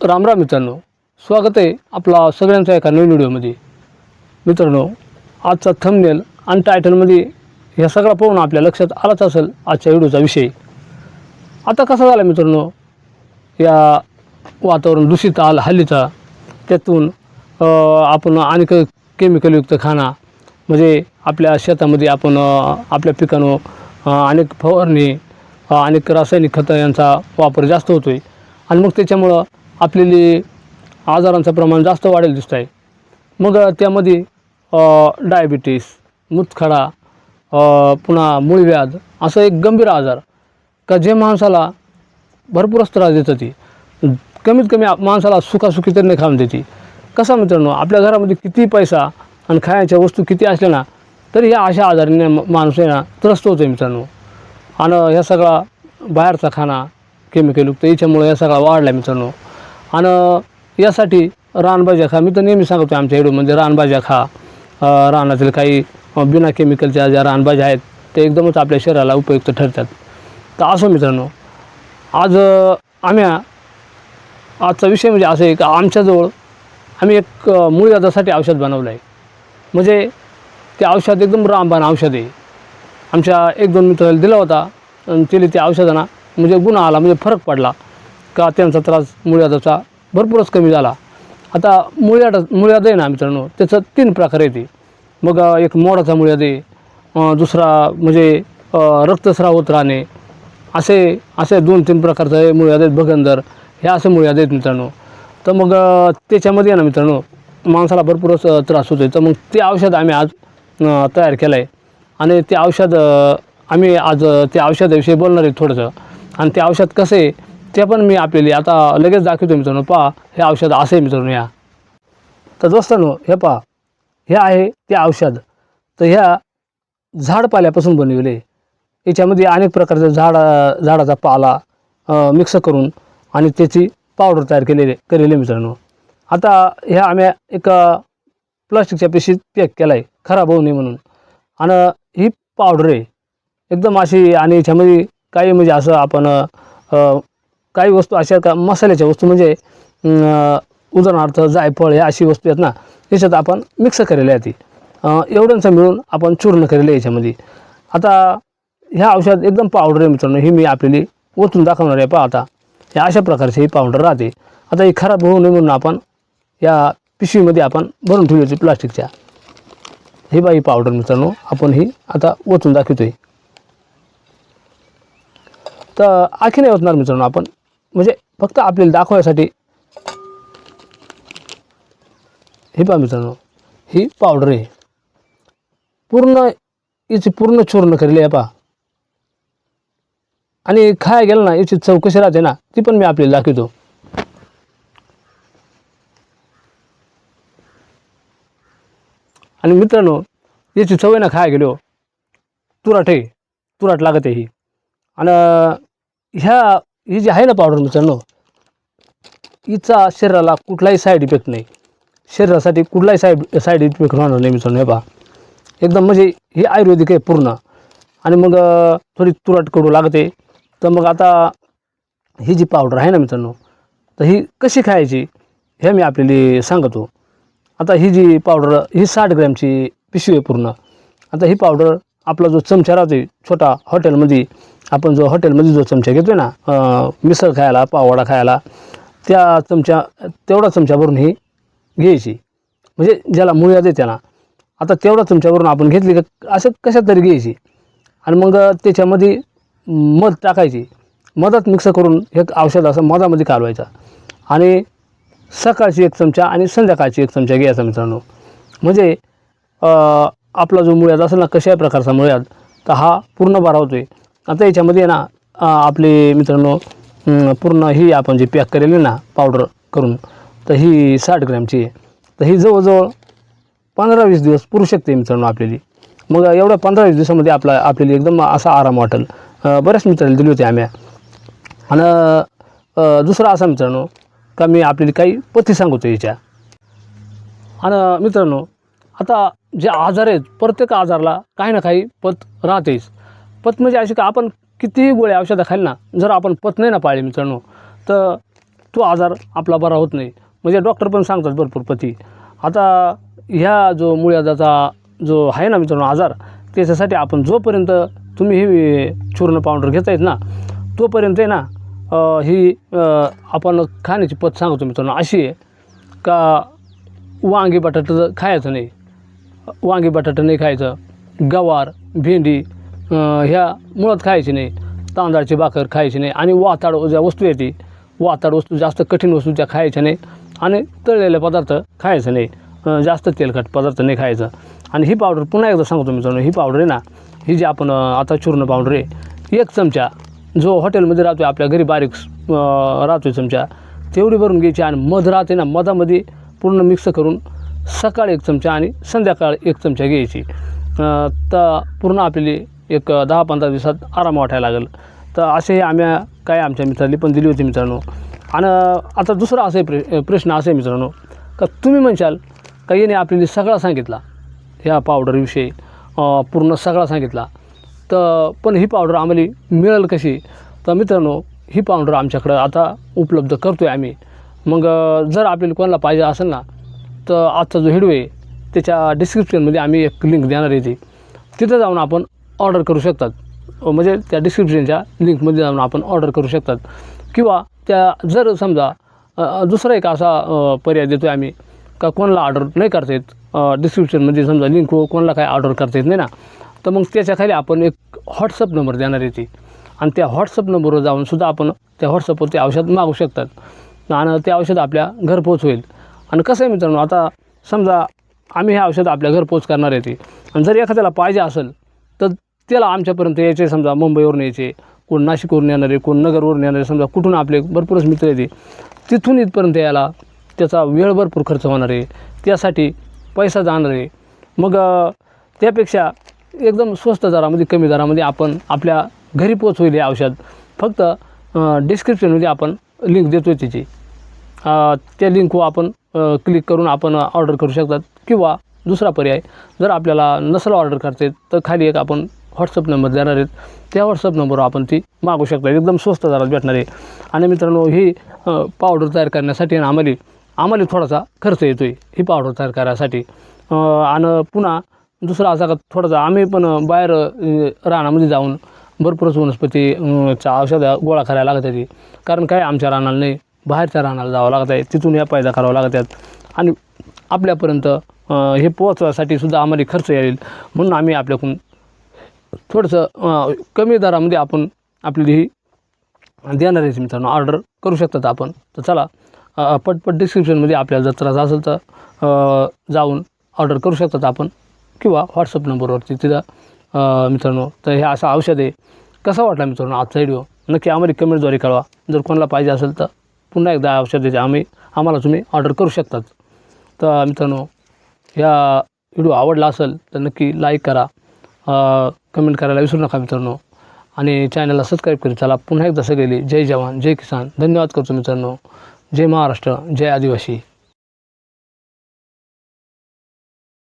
रामराम मित्रांनो स्वागत आहे आपला सगळ्यांचा एका नवीन व्हिडिओमध्ये. मित्रांनो आजचा थंबनेल आणि टायटलमध्ये ह्या सगळा पाहून आपल्या लक्षात आलाच असेल आजच्या व्हिडिओचा विषय. आता कसा झाला मित्रांनो या वातावरण दूषित आलं हल्लीचा त्यातून आपण अनेक केमिकलयुक्त खाना म्हणजे आपल्या शेतामध्ये आपण आपल्या पिकांवर अनेक फवारणी अनेक रासायनिक खतं यांचा वापर जास्त होतो आहे आणि मग त्याच्यामुळं आपल्याला आजारांचं प्रमाण जास्त वाढेल दिसत आहे मग त्यामध्ये डायबिटीस मुतखडा पुन्हा मूळव्याध असं एक गंभीर आजार. का जे माणसाला भरपूरच त्रास देतं ती. कमीत कमी माणसाला सुखासुखी तरी नाही खाऊन देते. कसा मित्रांनो आपल्या घरामध्ये किती पैसा आणि खायच्या वस्तू किती असल्या ना तरी ह्या अशा आजाराने माणूस आहे ना त्रस्त होतो आहे मित्रांनो. आणि ह्या सगळा बाहेरचा खाना केमिकलयुक्त याच्यामुळे या सगळा वाढला मित्रांनो. आणि यासाठी रानभाज्या खा. मी तर नेहमी सांगतो आमच्या व्हिडिओमध्ये म्हणजे रानभाज्या खा. रानातील काही बिना केमिकलच्या ज्या रानभाज्या आहेत ते एकदमच आपल्या शरीराला उपयुक्त ठरतात. तर असो मित्रांनो आज आम्ही आजचा विषय म्हणजे असं आहे की आमच्याजवळ आम्ही एक अं, मूळव्याधासाठी औषध बनवलं आहे. म्हणजे ते औषध एकदम रामबाण औषध आहे. आमच्या एक दोन मित्राला दिला होता आणि त्याला त्या औषधांना म्हणजे गुन्हा आला म्हणजे फरक पडला. का त्यांचा त्रास मुळव्याधाचा भरपूरच कमी झाला. आता मुळव्याध मुळव्याध आहे ना मित्रांनो त्याचं तीन प्रकार येते मग एक मोडाचा मुळव्याध आहे दुसरा म्हणजे रक्तस्राव होत राहणे. असे असे दोन तीन प्रकारचं आहे मुळव्याध आहेत भगंदर. हे असे मुळव्याध आहेत मित्रांनो. तर मग त्याच्यामध्ये ना मित्रांनो माणसाला भरपूरच त्रास होतो तर मग ते औषध आम्ही आज तयार केलं आहे आणि ते औषध आम्ही आज त्या औषधाविषयी बोलणार आहे थोडंसं. आणि ते औषध कसं आहे ते पण मी आपल्याला आता लगेच दाखवतो मित्रांनो. पहा हे औषध असं आहे मित्रांनो या. तर दोस्तांनो हे पहा हे आहे ते औषध. तर ह्या झाडपाल्यापासून बनविले. याच्यामध्ये अनेक प्रकारचे झाड झाडाचा पाला मिक्स करून आणि त्याची पावडर तयार केलेले केलेली आहे मित्रांनो. आता ह्या आम्ही एक प्लास्टिकच्या पिशीत पॅक केला आहे खराब होऊ नये म्हणून. आणि ही पावडर आहे. एकदम अशी आणि याच्यामध्ये काही म्हणजे असं आपण काही वस्तू अशा का मसाल्याच्या वस्तू म्हणजे उदाहरणार्थ जायफळ ह्या अशी वस्तू आहेत ना याच्यात आपण मिक्स केलेल्या आहे ती. एवढ्यांचं मिळून आपण चूर्ण केलेलं आहे याच्यामध्ये. आता ह्या औषध एकदम पावडर आहे मित्रांनो ही मी आपल्याला ओतून दाखवणार आहे पहा आता. ह्या अशा प्रकारची ही पावडर राहते. आता ही खराब होऊ नये म्हणून आपण या पिशवीमध्ये आपण भरून ठेवली होती प्लास्टिकच्या. ही बाई पावडर मित्रांनो आपण ही आता ओतून आहे तर आखी नाही होतणार मित्रांनो आपण म्हणजे फक्त आपल्याला दाखवायसाठी हे पहा मित्रांनो ही पावडर आहे. पूर्ण याची पूर्ण चूर्ण केलेली आहे पहा. आणि खाया गेलं ना याची चव कशी राहते ना ती पण मी आपल्याला दाखवतो. आणि मित्रांनो याची चव आहे ना खाया गेलो हो. तुराट आहे तुराट लागत आहे ही. आणि ह्या ही जी आहे ना पावडर मित्रांनो हिचा शरीराला कुठलाही साईड इफेक्ट नाही. शरीरासाठी कुठलाही साईड साईड इफेक्ट होणार नाही मित्रांनो हे पहा. एकदम म्हणजे ही आयुर्वेदिक आहे पूर्ण. आणि मग थोडी तुरट कडू लागते. तर मग आता ही जी पावडर आहे ना मित्रांनो तर ही कशी खायची हे मी आपल्याला सांगतो. आता ही जी पावडर ही साठ ग्रॅमची पिशवी आहे पूर्ण. आता ही पावडर आपला जो चमचा राहते छोटा हॉटेलमध्ये आपण जो हॉटेलमध्ये जो चमचा घेतो ना मिसळ खायला पावडा खायला त्या चमचा तेवढा चमचा भरून ही घ्यायची. म्हणजे ज्याला मुळ्या देते ना आता तेवढा चमच्यावरून आपण घेतली का असं कशात तरी घ्यायची. आणि मग त्याच्यामध्ये मध टाकायची. मधात मिक्स करून एक औषध असं मधामध्ये कालवायचं. आणि सकाळची एक चमचा आणि संध्याकाळची एक चमचा घ्यायचा मित्रांनो. म्हणजे आपला जो मुळ्यात असेल ना कशाही प्रकारचा मुळ्यात तर हा पूर्ण बरा होतो आहे आता याच्यामध्ये ना आपले मित्रांनो पूर्ण ही आपण जी पॅक केलेली ना पावडर करून तर ही साठ ग्रॅमची आहे. तर ही जवळजवळ पंधरा वीस दिवस पुरू शकते मित्रांनो आपल्याली. मग एवढ्या पंधरा वीस दिवसामध्ये आपला आपल्याला एकदम असा आराम वाटेल. बऱ्याच मित्रांनी दिली होती आम्ही. आणि दुसरा असा मित्रांनो का मी आपल्याला काही पथ्य सांगतो याच्या. आणि मित्रांनो आता जे आजार आहेत प्रत्येक आजारला काही ना काही पत राहतेच. पत म्हणजे अशी का आपण कितीही गोळ्या औषधं खाली ना जर आपण पत नाही ना पाळली मित्रांनो तर तो आजार आपला बरा होत नाही. म्हणजे डॉक्टर पण सांगतात भरपूर पती. आता ह्या जो मुळ्याचा जो आहे ना मित्रांनो आजार त्याच्यासाठी आपण जोपर्यंत तुम्ही ही चूर्ण पावडर घेतायत ना तोपर्यंत आहे ना ही आपण खाण्याची पत सांगतो मित्रांनो अशी आहे का वांगी बटाटा खायचं नाही. वांगी बटाटा नाही खायचं. गवार भेंडी ह्या मुळात खायची नाही. तांदळाची भाकर खायची नाही. आणि वाताड ज्या वस्तू येते वाताड वस्तू जास्त कठीण वस्तू त्या खायच्या नाही आणि तळलेले पदार्थ खायचं नाही. जास्त तेलकट पदार्थ नाही खायचं. आणि ही पावडर पुन्हा एकदा सांगतो मित्रांनो ही पावडर आहे ना ही जी आपण आता चूर्ण पावडर आहे एक चमचा जो हॉटेलमध्ये राहतो आहे आपल्या घरी बारीक राहतो आहे चमचा तेवढी भरून घ्यायची आणि मध राहते ना मधामध्ये पूर्ण मिक्स करून सकाळी एक चमचा आणि संध्याकाळ एक चमचा घ्यायची. तर पूर्ण आपली एक दहा पंधरा दिवसात आराम वाटायला लागेल. तर असे हे आम्ही काय आमच्या मित्रांनी पण दिली होती मित्रांनो. आणि आता दुसरा असे प्रे प्रश्न असे आहे मित्रांनो का तुम्ही म्हणशाल का याने आपल्याला सगळा सांगितला ह्या पावडरविषयी पूर्ण सगळा सांगितला. तर पण ही पावडर आम्हाला मिळेल कशी? तर मित्रांनो ही पावडर आमच्याकडं आता उपलब्ध करतो आहे आम्ही. मग जर आपल्याला कोणाला पाहिजे असेल ना तर आजचा जो व्हिडिओ आहे त्याच्या डिस्क्रिप्शनमध्ये आम्ही एक लिंक देणार आहे ती तिथं जाऊन आपण ऑर्डर करू शकतात. म्हणजे त्या डिस्क्रिप्शनच्या लिंकमध्ये जाऊन आपण ऑर्डर करू शकतात. किंवा त्या जर समजा दुसरा एक असा पर्याय देतो आहे आम्ही का कोणाला ऑर्डर नाही करता येत डिस्क्रिप्शनमध्ये समजा लिंक कोणाला काय ऑर्डर करता येत नाही ना तर मग त्याच्याखाली आपण एक व्हॉट्सअप नंबर देणार आहे ती आणि त्या व्हॉट्सअप नंबरवर जाऊन सुद्धा आपण त्या व्हॉट्सअपवर ते औषध मागू शकतात. आणि ते औषध आपल्या घरपोच होईल आणि कसं आहे मित्रांनो आता समजा आम्ही हे औषध आपल्या घरपोच करणार आहे ते. आणि जर एखाद्याला पाहिजे असेल तर त्याला आमच्यापर्यंत यायचे समजा मुंबईवरून यायचे कोण नाशिकवरून येणारे कोण नगरवरून येणारे समजा कुठून आपले भरपूरच मित्र येते तिथून इथपर्यंत यायला त्याचा वेळ भरपूर खर्च होणार आहे. त्यासाठी पैसा जाणार आहे. मग त्यापेक्षा एकदम स्वस्त दरामध्ये कमी दरामध्ये आपण आपल्या घरी पोच होईल हे औषध. फक्त डिस्क्रिप्शनमध्ये आपण लिंक देतो आहे त्याची. त्या लिंकवर आपण क्लिक करून आपण ऑर्डर करू शकतात. किंवा दुसरा पर्याय जर आपल्याला नसेल ऑर्डर करता येत तर खाली एक आपण व्हॉट्सअप नंबर देणार आहेत. त्या व्हॉट्सअप नंबरवर आपण ती मागू शकता. एकदम स्वस्त दरात भेटणार आहे. आणि मित्रांनो ही पावडर तयार करण्यासाठी आणि आम्हाला आम्हाला थोडासा खर्च येतो आहे ही पावडर तयार करायसाठी. आणि पुन्हा दुसरा असा का थोडासा आम्ही पण बाहेर रानामध्ये जाऊन भरपूरच वनस्पतीच्या औषधं गोळा करायला लागत आहे कारण काय आमच्या रानाला नाही बाहेरच्या रानाला जावं लागत आहे तिथून या पायदा करावं लागत आहेत आणि आपल्यापर्यंत हे पोहोचवायसाठी सुद्धा आम्हाला खर्च येईल. म्हणून आम्ही आपल्याकडून थोडंसं कमी दरामध्ये आपण आपली ही देणार आहे मित्रांनो. ऑर्डर करू शकतात आपण. तर चला पटपट डिस्क्रिप्शनमध्ये आपल्याला जर त्रास असेल तर जाऊन ऑर्डर करू शकतात आपण. किंवा व्हॉट्सअप नंबरवरती तिथं मित्रांनो तर हे असं औषध आहे. कसा वाटला मित्रांनो आजचा व्हिडिओ नक्की आम्हाला कमेंटद्वारे कळवा. जर कोणाला पाहिजे असेल तर. पुन्हा एकदा औषध द्यायचे आम्ही आम्हाला तुम्ही ऑर्डर करू शकतात. तर मित्रांनो या व्हिडिओ आवडला असेल तर नक्की लाईक करा. कमेंट करायला विसरू नका मित्रांनो. आणि चॅनलला सबस्क्राईब करीत चला. पुन्हा एकदा सगळे जय जवान जय किसान. धन्यवाद करतो मित्रांनो. जय महाराष्ट्र जय आदिवासी.